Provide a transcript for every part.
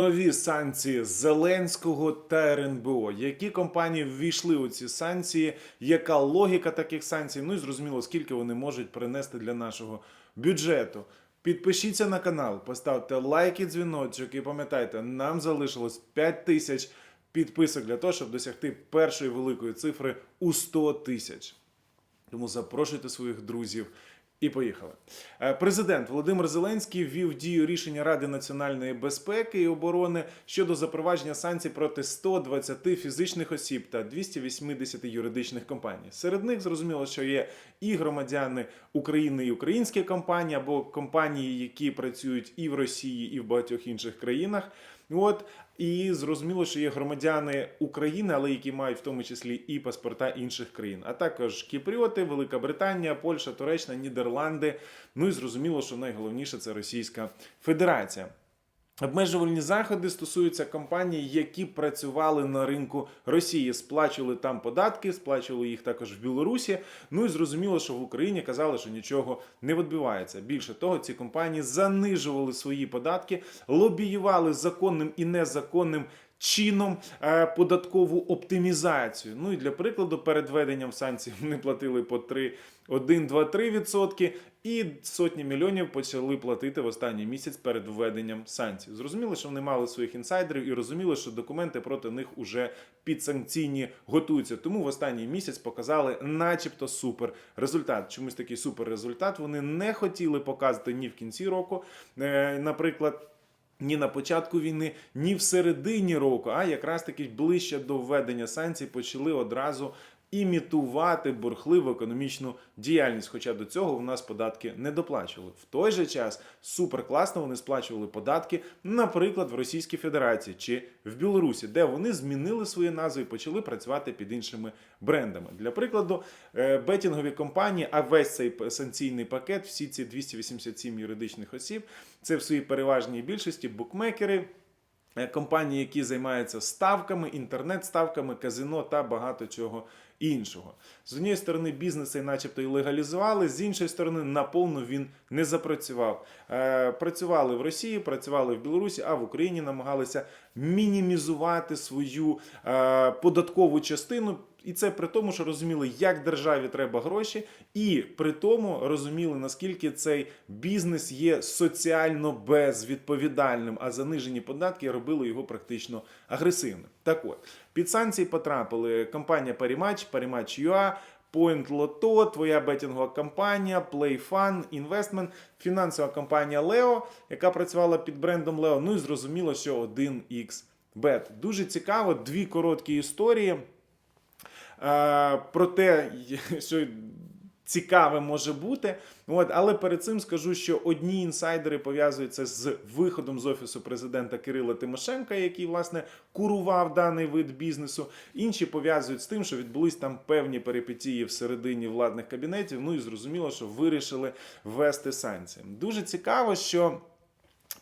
Нові санкції Зеленського та РНБО. Які компанії ввійшли у ці санкції? Яка логіка таких санкцій? Ну і зрозуміло, скільки вони можуть принести для нашого бюджету. Підпишіться на канал, поставте лайк і дзвіночок, і пам'ятайте, нам залишилось 5 тисяч підписок для того, щоб досягти першої великої цифри у 100 тисяч. Тому запрошуйте своїх друзів. І поїхали. Е, Президент Володимир Зеленський ввів дію рішення Ради національної безпеки і оборони щодо запровадження санкцій проти 120 фізичних осіб та 280 юридичних компаній. Серед них зрозуміло, що є і громадяни України, і українські компанії, або компанії, які працюють і в Росії, і в багатьох інших країнах. От і зрозуміло, що є громадяни України, але які мають в тому числі і паспорта інших країн, а також Кіпріоти, Велика Британія, Польща, Туреччина, Нідерланди. Ну і зрозуміло, що найголовніше це Російська Федерація. Обмежувальні заходи стосуються компаній, які працювали на ринку Росії, сплачували там податки, сплачували їх також в Білорусі. Ну і зрозуміло, що в Україні казали, що нічого не відбувається. Більше того, ці компанії занижували свої податки, лобіювали законним і незаконним. Чином е, податкову оптимізацію. Ну і для прикладу, перед введенням санкцій вони платили по 3, 1, 2, 3 відсотки, і сотні мільйонів почали платити в останній місяць перед введенням санкцій. Зрозуміло, що вони мали своїх інсайдерів і розуміли, що документи проти них уже підсанкційні готуються. Тому в останній місяць показали, начебто, супер результат. Чомусь такий супер результат вони не хотіли показати ні в кінці року, е, наприклад. Ні на початку війни, ні в середині року, а якраз таки ближче до введення санкцій почали одразу імітувати бурхливу економічну діяльність. Хоча до цього в нас податки не доплачували. В той же час супер класно вони сплачували податки, наприклад, в Російській Федерації чи в Білорусі, де вони змінили свої назви і почали працювати під іншими брендами. Для прикладу, е, бетінгові компанії, а весь цей санкційний пакет, всі ці 287 юридичних осіб, це в своїй переважній більшості букмекери. е, Компанії, які займаються ставками, інтернет-ставками, казино та багато чого іншого. З однієї сторони, бізнес цей начебто і легалізували, з іншої сторони, наповну він не запрацював. Е, працювали в Росії, працювали в Білорусі, а в Україні намагалися мінімізувати свою е, податкову частину. І це при тому, що розуміли, як державі треба гроші, і при тому розуміли, наскільки цей бізнес є соціально безвідповідальним, а занижені податки робили його практично агресивним. Так от, під санкції потрапили компанія Parimatch, Parimatch.ua, Point Lotto, твоя бетінгова компанія, PlayFun, Investment, фінансова компанія Leo, яка працювала під брендом Leo. Ну і зрозуміло, що 1xBet. Дуже цікаво, дві короткі історії е, про те, що цікаве може бути. От, але перед цим скажу, що одні інсайдери пов'язуються з виходом з офісу президента Кирила Тимошенка, який власне курував даний вид бізнесу. Інші пов'язують з тим, що відбулись там певні перипетії всередині владних кабінетів. Ну і зрозуміло, що вирішили ввести санкції. Дуже цікаво, що.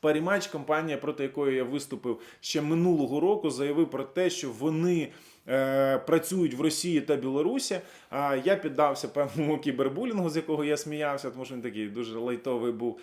Парімач, компанія, проти якої я виступив ще минулого року, заявив про те, що вони е, працюють в Росії та Білорусі. А я піддався певному кібербулінгу, з якого я сміявся, тому що він такий дуже лайтовий був.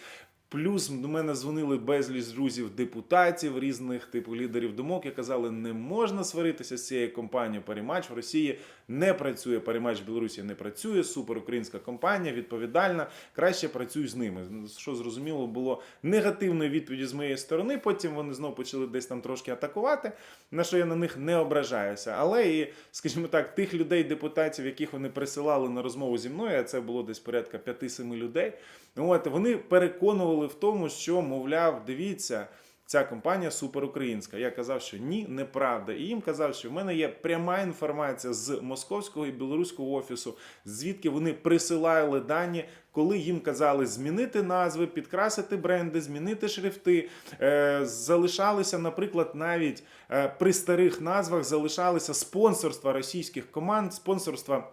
Плюс до мене дзвонили безліч друзів депутатів, різних типу лідерів думок, і казали, не можна сваритися з цією компанією Парімач в Росії не працює. Парімач в Білорусі не працює. Супер українська компанія, відповідальна. Краще працюй з ними. Що зрозуміло було негативної відповіді з моєї сторони. Потім вони знову почали десь там трошки атакувати. На що я на них не ображаюся. Але і, скажімо так, тих людей, депутатів, яких вони присилали на розмову зі мною, а це було десь порядка 5-7 людей. От вони переконували в тому, що мовляв, дивіться. Ця компанія суперукраїнська. Я казав, що ні, неправда. І їм казав, що в мене є пряма інформація з московського і білоруського офісу, звідки вони присилали дані, коли їм казали змінити назви, підкрасити бренди, змінити шрифти. Е, залишалися, наприклад, навіть е, при старих назвах залишалися спонсорства російських команд, спонсорства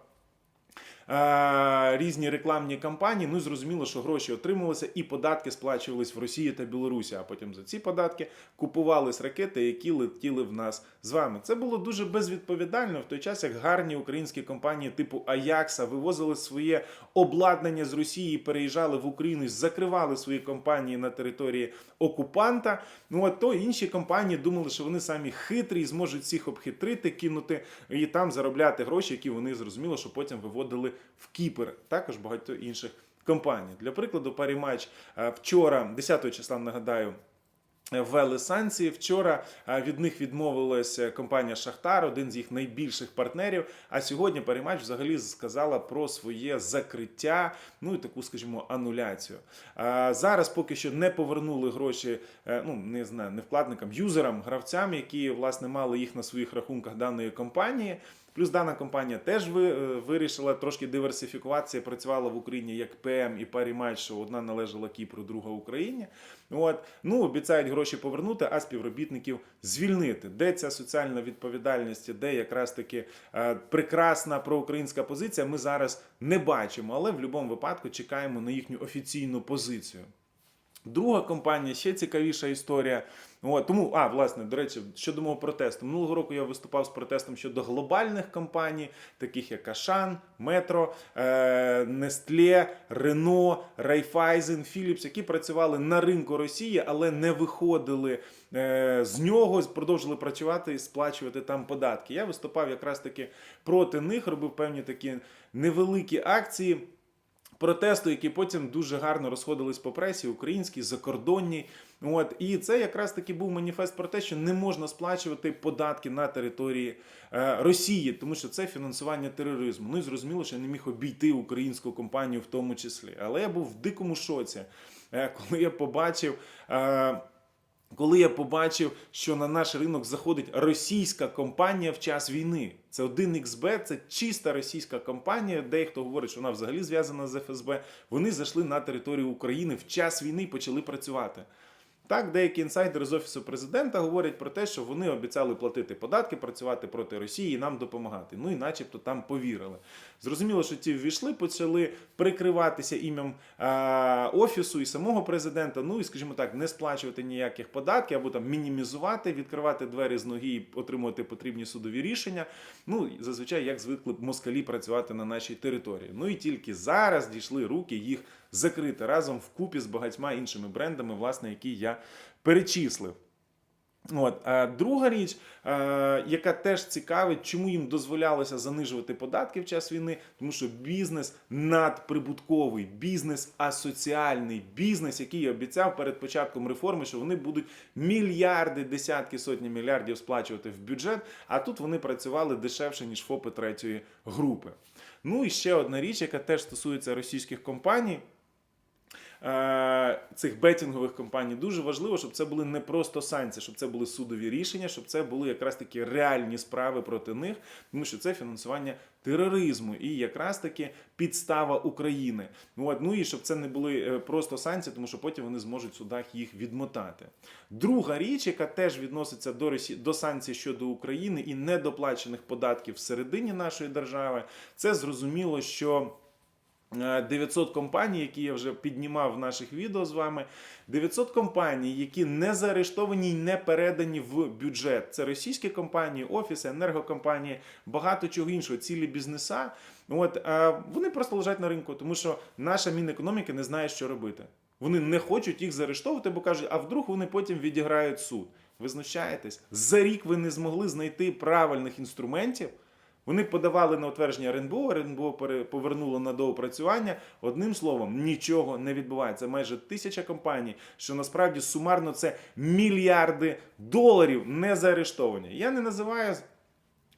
різні рекламні кампанії. Ну і зрозуміло, що гроші отримувалися і податки сплачувались в Росії та Білорусі. А потім за ці податки купувались ракети, які летіли в нас з вами. Це було дуже безвідповідально в той час, як гарні українські компанії типу Аякса вивозили своє обладнання з Росії, переїжджали в Україну, закривали свої компанії на території окупанта. Ну а то інші компанії думали, що вони самі хитрі і зможуть всіх обхитрити, кинути і там заробляти гроші, які вони зрозуміло, що потім виводили в Кіпр. Також багато інших компаній. Для прикладу, паріматч е, вчора, 10 числа, нагадаю. Ввели санкції. Вчора е, від них відмовилася компанія Шахтар, один з їх найбільших партнерів. А сьогодні Парімач взагалі сказала про своє закриття, ну і таку, скажімо, ануляцію. Зараз поки що не повернули гроші, е, ну не знаю, не вкладникам, юзерам, гравцям, які власне мали їх на своїх рахунках даної компанії. Плюс дана компанія теж ви, е, вирішила трошки диверсифікуватися, працювала в Україні як ПМ і Парімач, що одна належала Кіпру, друга Україні. От ну обіцяють гроші повернути, а співробітників звільнити. Де ця соціальна відповідальність, де якраз таки е, прекрасна проукраїнська позиція, ми зараз не бачимо, але в будь-якому випадку чекаємо на їхню офіційну позицію. Друга компанія ще цікавіша історія. От, тому, а, власне, до речі, щодо мого протесту. Минулого року я виступав з протестом щодо глобальних компаній, таких як Ашан, Метро, е, Нестле, Рено, Райфайзен, Філіпс, які працювали на ринку Росії, але не виходили е, з нього, продовжили працювати і сплачувати там податки. Я виступав якраз таки проти них, робив певні такі невеликі акції протесту, які потім дуже гарно розходились по пресі, українській, закордонній. От і це якраз таки був маніфест про те, що не можна сплачувати податки на території е, Росії, тому що це фінансування тероризму. Ну і зрозуміло, що я не міг обійти українську компанію в тому числі. Але я був в дикому шоці, е, коли я побачив. Е, коли я побачив, що на наш ринок заходить російська компанія в час війни, це 1xB, це чиста російська компанія. Дехто говорить, що вона взагалі зв'язана з ФСБ. Вони зайшли на територію України в час війни і почали працювати. Так, деякі інсайдери з офісу президента говорять про те, що вони обіцяли платити податки, працювати проти Росії і нам допомагати. Ну і начебто там повірили. Зрозуміло, що ті ввійшли, почали прикриватися ім'ям офісу і самого президента. Ну і, скажімо так, не сплачувати ніяких податків або там мінімізувати, відкривати двері з ноги і отримувати потрібні судові рішення. Ну зазвичай, як звикли москалі працювати на нашій території. Ну і тільки зараз дійшли руки їх закрити разом вкупі з багатьма іншими брендами, власне, які я перечислив. От а друга річ, яка теж цікавить, чому їм дозволялося занижувати податки в час війни, тому що бізнес надприбутковий, бізнес асоціальний, бізнес, який обіцяв перед початком реформи, що вони будуть мільярди, десятки сотні мільярдів сплачувати в бюджет. А тут вони працювали дешевше ніж ФОПи третьої групи. Ну і ще одна річ, яка теж стосується російських компаній. Е, Цих бетінгових компаній дуже важливо, щоб це були не просто санкції, щоб це були судові рішення, щоб це були якраз такі реальні справи проти них, тому що це фінансування тероризму і якраз таки підстава України. Ну, От, ну і щоб це не були е, просто санкції, тому що потім вони зможуть в судах їх відмотати. Друга річ, яка теж відноситься до Росі... до санкцій щодо України і недоплачених податків всередині нашої держави, це зрозуміло, що. Е, 900 компаній, які я вже піднімав в наших відео з вами. 900 компаній, які не заарештовані і не передані в бюджет. Це російські компанії, офіси, енергокомпанії, багато чого іншого, цілі бізнеса. От вони просто лежать на ринку, тому що наша мінекономіка не знає, що робити. Вони не хочуть їх заарештовувати, бо кажуть, а вдруг вони потім відіграють суд. Ви знущаєтесь? За рік ви не змогли знайти правильних інструментів. Вони подавали на утвердження РНБО, РНБО повернуло на доопрацювання. Одним словом, нічого не відбувається. Майже тисяча компаній, що насправді сумарно це мільярди доларів не заарештовані. Я не називаю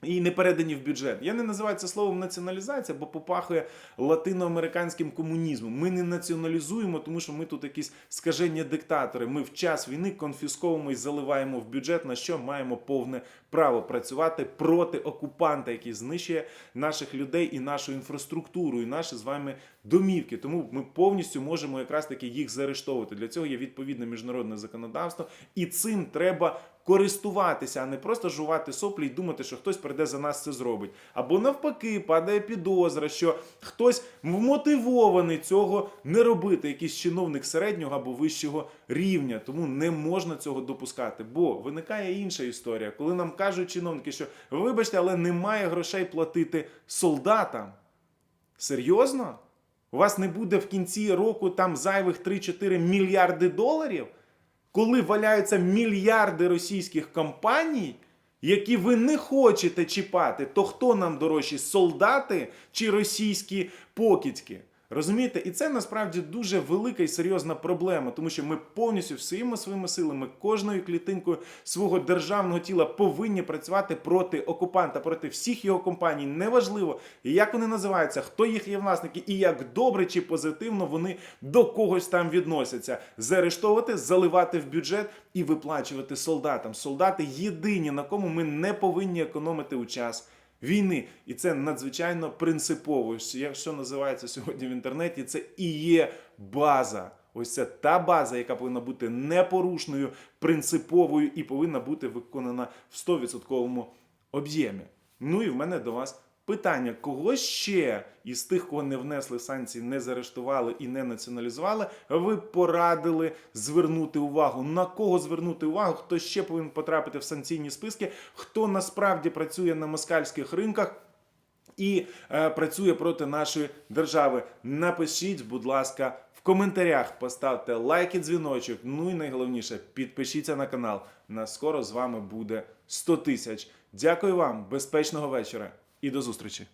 і не передані в бюджет. Я не називаю це словом націоналізація, бо попахує латиноамериканським комунізмом. Ми не націоналізуємо, тому що ми тут якісь скажені диктатори. Ми в час війни конфісковуємо і заливаємо в бюджет, на що маємо повне право працювати проти окупанта, який знищує наших людей і нашу інфраструктуру, і наші з вами домівки. Тому ми повністю можемо якраз таки їх заарештовувати. Для цього є відповідне міжнародне законодавство, і цим треба користуватися, а не просто жувати соплі і думати, що хтось прийде за нас це зробить. Або навпаки, падає підозра, що хтось вмотивований цього не робити, якийсь чиновник середнього або вищого рівня. Тому не можна цього допускати. Бо виникає інша історія, коли нам кажуть чиновники, що вибачте, але немає грошей платити солдатам. Серйозно? У вас не буде в кінці року там зайвих 3-4 мільярди доларів, коли валяються мільярди російських компаній, які ви не хочете чіпати, то хто нам дорожчі солдати чи російські покидьки? Розумієте, і це насправді дуже велика і серйозна проблема, тому що ми повністю всіма своїми силами, кожною клітинкою свого державного тіла повинні працювати проти окупанта, проти всіх його компаній. Неважливо, як вони називаються, хто їх є власники, і як добре чи позитивно вони до когось там відносяться. Заарештовувати, заливати в бюджет і виплачувати солдатам. Солдати єдині, на кому ми не повинні економити у час війни. І це надзвичайно принципово. Якщо називається сьогодні в інтернеті, це і є база. Ось це та база, яка повинна бути непорушною, принциповою і повинна бути виконана в 100% об'ємі. Ну і в мене до вас питання: кого ще із тих, кого не внесли санкції, не заарештували і не націоналізували, ви порадили звернути увагу? На кого звернути увагу? Хто ще повинен потрапити в санкційні списки? Хто насправді працює на москальських ринках? і е, працює проти нашої держави. Напишіть, будь ласка, в коментарях, поставте лайк і дзвіночок. Ну і найголовніше, підпишіться на канал. На скоро з вами буде 100 тисяч. Дякую вам, безпечного вечора і до зустрічі!